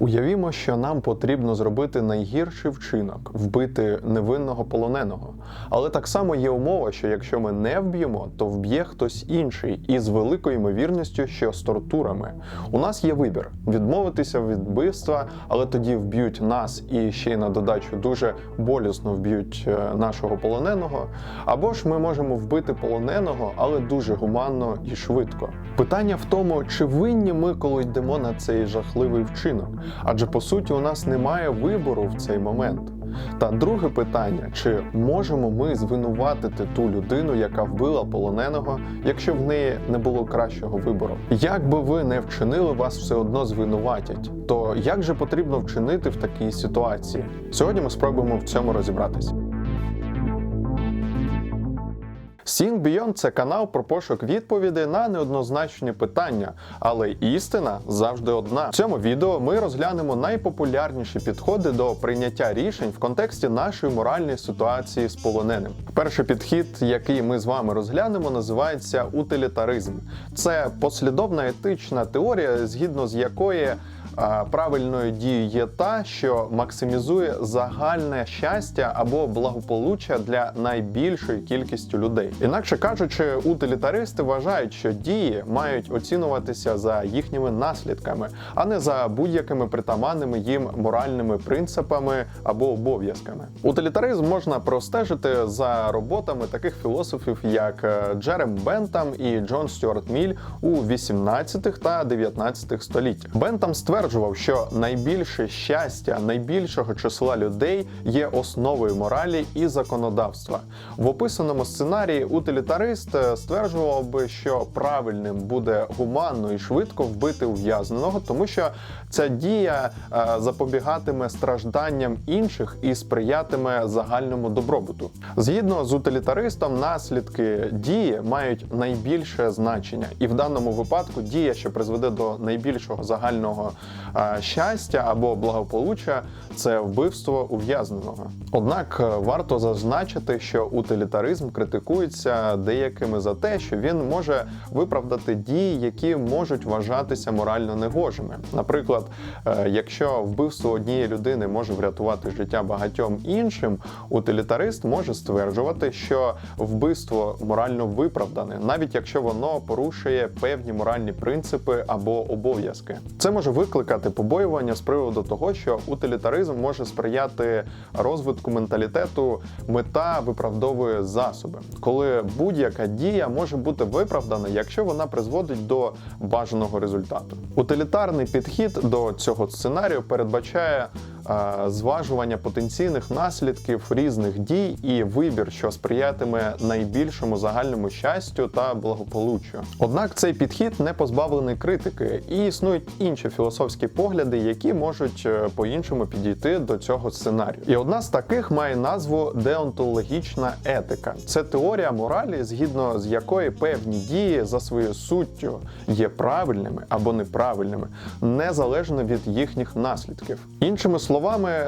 Уявімо, що нам потрібно зробити найгірший вчинок вбити невинного полоненого. Але так само є умова, що якщо ми не вб'ємо, то вб'є хтось інший, і з великою ймовірністю, що з тортурами. У нас є вибір відмовитися від вбивства, але тоді вб'ють нас і ще й на додачу дуже болісно вб'ють е, нашого полоненого. Або ж ми можемо вбити полоненого, але дуже гуманно і швидко. Питання в тому, чи винні ми, коли йдемо на цей жахливий вчинок, адже по суті у нас немає вибору в цей момент. Та друге питання: чи можемо ми звинуватити ту людину, яка вбила полоненого, якщо в неї не було кращого вибору? Як би ви не вчинили, вас все одно звинуватять. То як же потрібно вчинити в такій ситуації? Сьогодні ми спробуємо в цьому розібратися. Seeing Beyond – це канал про пошук відповідей на неоднозначні питання, але істина завжди одна. В цьому відео ми розглянемо найпопулярніші підходи до прийняття рішень в контексті нашої моральної ситуації з полоненим. Перший підхід, який ми з вами розглянемо, називається утилітаризм. Це послідовна етична теорія, згідно з якої Правильною дією є та, що максимізує загальне щастя або благополуччя для найбільшої кількості людей. Інакше кажучи, утилітаристи вважають, що дії мають оцінюватися за їхніми наслідками, а не за будь-якими притаманними їм моральними принципами або обов'язками. Утилітаризм можна простежити за роботами таких філософів, як е, Джерем Бентам і Джон Стюарт Міль у 18 та 19 століттях. Бентам стверджував, що найбільше щастя найбільшого числа людей є основою моралі і законодавства. В описаному сценарії утилітарист е, стверджував би, що правильним буде гуманно і швидко вбити ув'язненого, тому що ця дія е, запобігатиме стражданням інших і сприятиме загальному добробуту. Згідно з утилітаристом, наслідки дії мають найбільше значення, і в даному випадку дія, що призведе до найбільшого загального щастя або благополуччя, це вбивство ув'язненого. Однак е, варто зазначити, що утилітаризм критикується деякими за те, що він може виправдати дії, які можуть вважатися морально негожими. Наприклад, е, якщо вбивство однієї людини може врятувати життя багатьом іншим, утилітарист може стверджувати, що вбивство морально виправдане, навіть якщо воно порушує певні моральні принципи або обов'язки. Це може викликати побоювання з приводу того, що утилітаризм може сприяти розвитку менталітету мета виправдовує засоби, коли будь-яка дія може бути виправдана, якщо вона призводить до бажаного результату. Утилітарний підхід до цього сценарію передбачає зважування потенційних наслідків різних дій і вибір, що сприятиме найбільшому загальному щастю та благополуччю. Однак цей підхід не позбавлений критики, і існують інші філософські погляди, які можуть е, по-іншому підійти до цього сценарію. І одна з таких має назву деонтологічна етика. Це теорія моралі, згідно з якої певні дії за своєю суттю є правильними або неправильними, незалежно від їхніх наслідків. Іншими словами,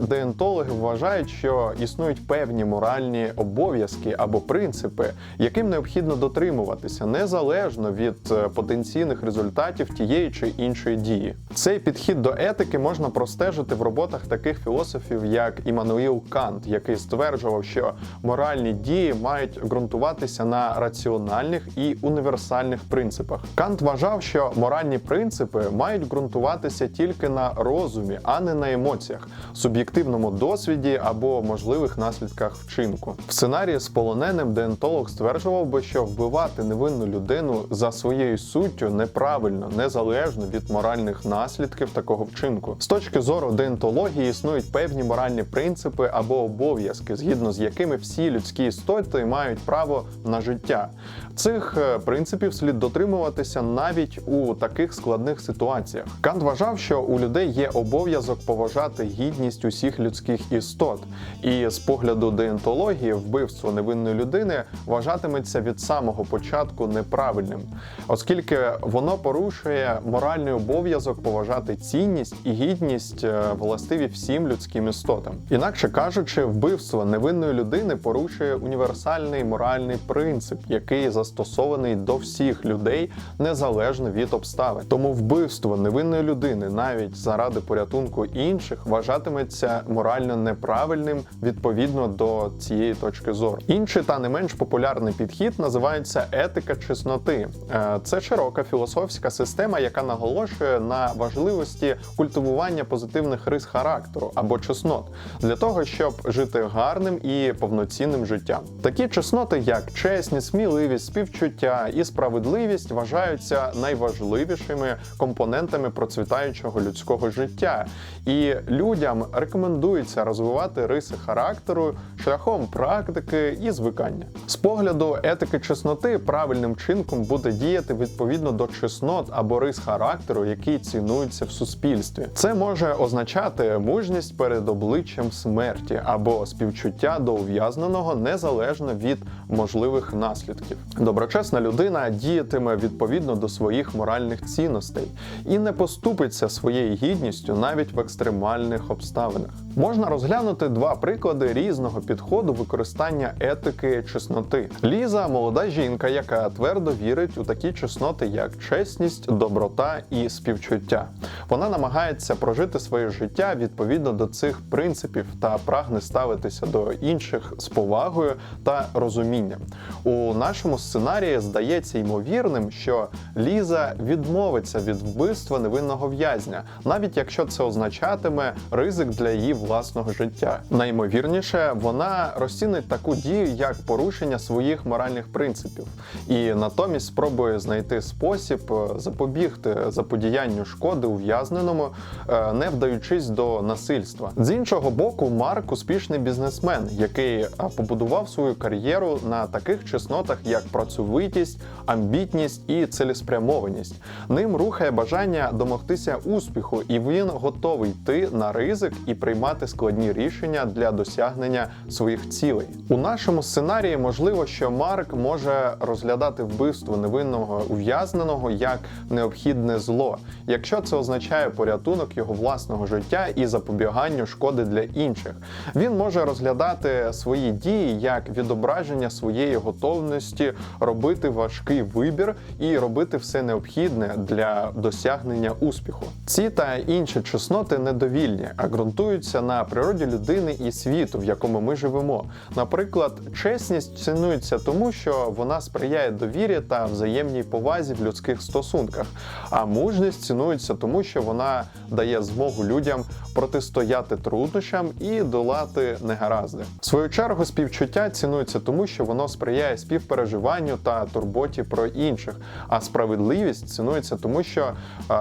деонтологи вважають, що існують певні моральні обов'язки або принципи, яким необхідно дотримуватися, незалежно від е, потенційних результатів тієї чи іншої дії. Цей підхід до етики можна простежити в роботах таких філософів, як Іммануїл Кант, який стверджував, що моральні дії мають ґрунтуватися на раціональних і універсальних принципах. Кант вважав, що моральні принципи мають ґрунтуватися тільки на розумі, а не на емоціях, суб'єктивному досвіді або можливих наслідках вчинку. В сценарії з полоненим деонтолог стверджував би, що вбивати невинну людину за своєю суттю неправильно, незалежно від моральних наслідків такого вчинку. З точки зору деонтології існують певні моральні принципи або обов'язки, згідно з якими всі людські істоти мають право на життя. Цих е, принципів слід дотримуватися навіть у таких складних ситуаціях. Кант вважав, що у людей є обов'язок поважати гідність усіх людських істот. І з погляду деонтології вбивство невинної людини вважатиметься від самого початку неправильним, оскільки воно порушує моральний обов'язок поважати цінність і гідність е, властиві всім людським істотам. Інакше кажучи, вбивство невинної людини порушує універсальний моральний принцип, який застосований до всіх людей незалежно від обставин. Тому вбивство невинної людини навіть заради порятунку інших вважатиметься морально неправильним відповідно до цієї точки зору. Інший та не менш популярний підхід називається етика чесноти. Е, Це широка філософська система, яка наголошує на важливості культивування позитивних рис характеру або чеснот для того, щоб жити гарним і повноцінним життям. Такі чесноти, як чесність, сміливість, співчуття і справедливість, вважаються найважливішими компонентами процвітаючого людського життя, і людям рекомендується розвивати риси характеру шляхом практики і звикання. З погляду етики чесноти правильним чинком буде діяти відповідно до чеснот або рис характеру, які цінуються в суспільстві. Це може означати мужність перед обличчям смерті або співчуття до ув'язненого незалежно від можливих наслідків. Доброчесна людина діятиме відповідно до своїх моральних цінностей і не поступиться своєю гідністю навіть в екстремальних обставинах. Можна розглянути два приклади різного підходу використання етики чесноти. Ліза молода жінка, яка твердо вірить у такі чесноти, як чесність, доброта і співчуття. Вона намагається прожити своє життя відповідно до цих принципів та прагне ставитися до інших з повагою та розумінням. У нашому сценарії здається ймовірним, що Ліза відмовиться від вбивства невинного в'язня, навіть якщо це означатиме ризик для її власного життя. Наймовірніше, вона розцінить таку дію як порушення своїх моральних принципів, і натомість спробує знайти спосіб е, запобігти заподіянню шкоди ув'язненому, е, не вдаючись до насильства. З іншого боку, Марк успішний бізнесмен, який е, побудував свою кар'єру на таких чеснотах, як працьовитість, амбітність і цілеспрямованість. Ним рухає бажання домогтися успіху, і він готовий йти на ризик і приймати складні рішення для досягнення своїх цілей. У нашому сценарії можливо, що Марк може розглядати вбивство невинного ув'язненого як необхідне зло, якщо це означає порятунок його власного життя і запобіганню шкоди для інших. Він може розглядати свої дії як відображення своєї готовності робити важкий вибір і робити все необхідне для досягнення успіху. Ці та інші чесноти недовільні, а ґрунтуються на природі людини і світу, в якому ми живемо. Наприклад, чесність цінується тому, що вона сприяє довірі та взаємній повазі в людських стосунках. А мужність цінується тому, що вона дає змогу людям протистояти труднощам і долати негаразди. В свою чергу, співчуття цінується тому, що воно сприяє співпереживанню та турботі про інших. А справедливість цінується тому, що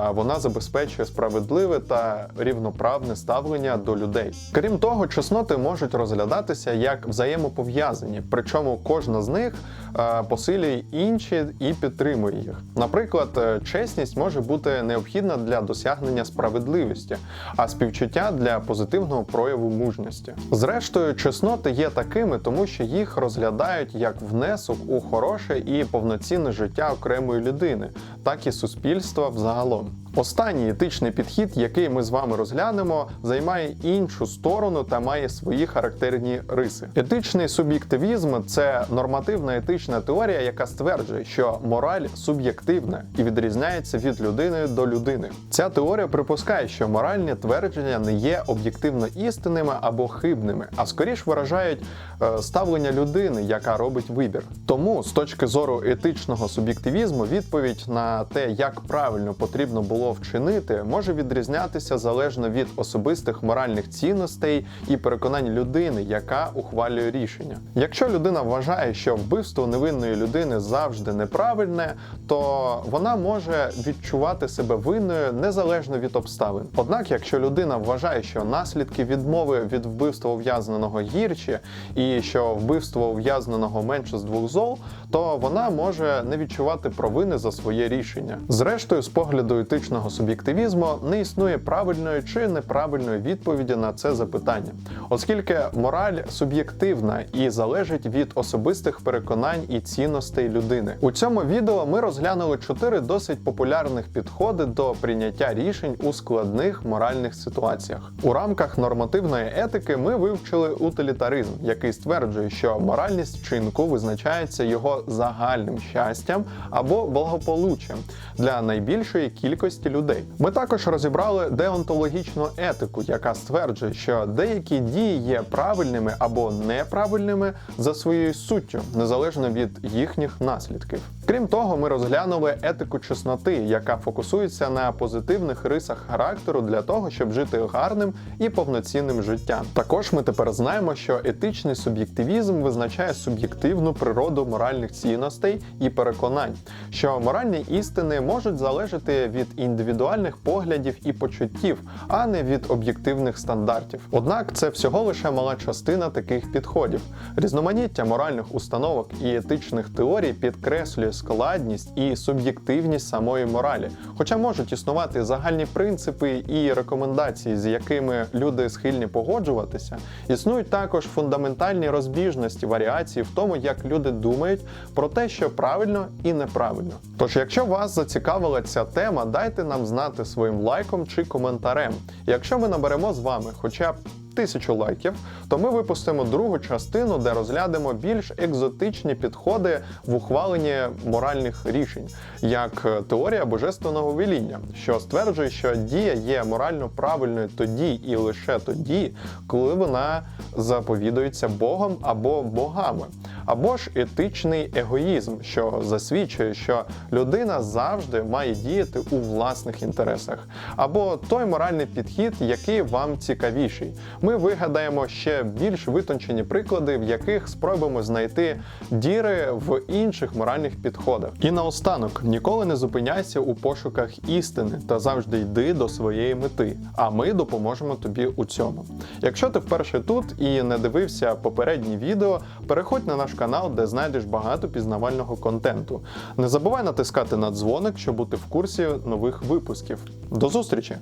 вона забезпечує справедливе та рівноправне ставлення до людей. Крім того, чесноти можуть розглядатися як взаємопов'язані, причому кожна з них а, посилює інші і підтримує їх. Наприклад, е, чесність може бути необхідна для досягнення справедливості, а співчуття для позитивного прояву мужності. Зрештою, чесноти є такими, тому що їх розглядають як внесок у хороше і повноцінне життя окремої людини, так і суспільства взагалом. Останній етичний підхід, який ми з вами розглянемо, займає іншу сторону та має свої характерні риси. Етичний суб'єктивізм це нормативна етична теорія, яка стверджує, що мораль суб'єктивна і відрізняється від людини до людини. Ця теорія припускає, що моральні твердження не є об'єктивно істинними або хибними, а скоріш виражають е, ставлення людини, яка робить вибір. Тому, з точки зору етичного суб'єктивізму, відповідь на те, як правильно потрібно було вчинити, може відрізнятися залежно від особистих моральних цінностей і переконань людини, яка ухвалює рішення. Якщо людина вважає, що вбивство невинної людини завжди неправильне, то вона може відчувати себе винною незалежно від обставин. Однак, якщо людина вважає, що наслідки відмови від вбивства ув'язненого гірші, і що вбивство ув'язненого менше з двох зол, то вона може не відчувати провини за своє рішення. Зрештою, з погляду етичного суб'єктивізму не існує правильної чи неправильної відповіді на це запитання, оскільки мораль суб'єктивна і залежить від особистих переконань і цінностей людини. У цьому відео ми розглянули чотири досить популярних підходи до прийняття рішень у складних моральних ситуаціях. У рамках нормативної етики ми вивчили утилітаризм, який стверджує, що моральність вчинку визначається його загальним щастям або благополуччям для найбільшої кількості людей. Ми також розібрали деонтологічну етику, яка стверджує, що деякі дії є правильними або неправильними за своєю суттю, незалежно від їхніх наслідків. Крім того, ми розглянули етику чесноти, яка фокусується на позитивних рисах характеру для того, щоб жити гарним і повноцінним життям. Також ми тепер знаємо, що етичний суб'єктивізм визначає суб'єктивну природу моральних цінностей і переконань, що моральні істини можуть залежати від індивідуальних поглядів і почуттів, а не від об'єктивних стандартів. Однак це всього лише мала частина таких підходів. Різноманіття моральних установок і етичних теорій підкреслює складність і суб'єктивність самої моралі, хоча можуть існувати загальні принципи і рекомендації, з якими люди схильні погоджуватися, існують також фундаментальні розбіжності варіації в тому, як люди думають про те, що правильно і неправильно. Тож, якщо вас зацікавила ця тема, дайте нам знати своїм лайком чи коментарем. Якщо ми наберемо з вами хоча б тисячу лайків, то ми випустимо другу частину, де розглянемо більш екзотичні підходи в ухваленні моральних рішень, як е, теорія божественного веління, що стверджує, що дія є морально правильною тоді і лише тоді, коли вона заповідується Богом або богами. Або ж етичний егоїзм, що засвідчує, що людина завжди має діяти у власних інтересах, або той моральний підхід, який вам цікавіший. Ми вигадаємо ще більш витончені приклади, в яких спробуємо знайти діри в інших моральних підходах. І наостанок ніколи не зупиняйся у пошуках істини та завжди йди до своєї мети. А ми допоможемо тобі у цьому. Якщо ти вперше тут і не дивився попередні відео, переходь на наш канал, де знайдеш багато пізнавального контенту. Не забувай натискати на дзвоник, щоб бути в курсі нових випусків. До зустрічі!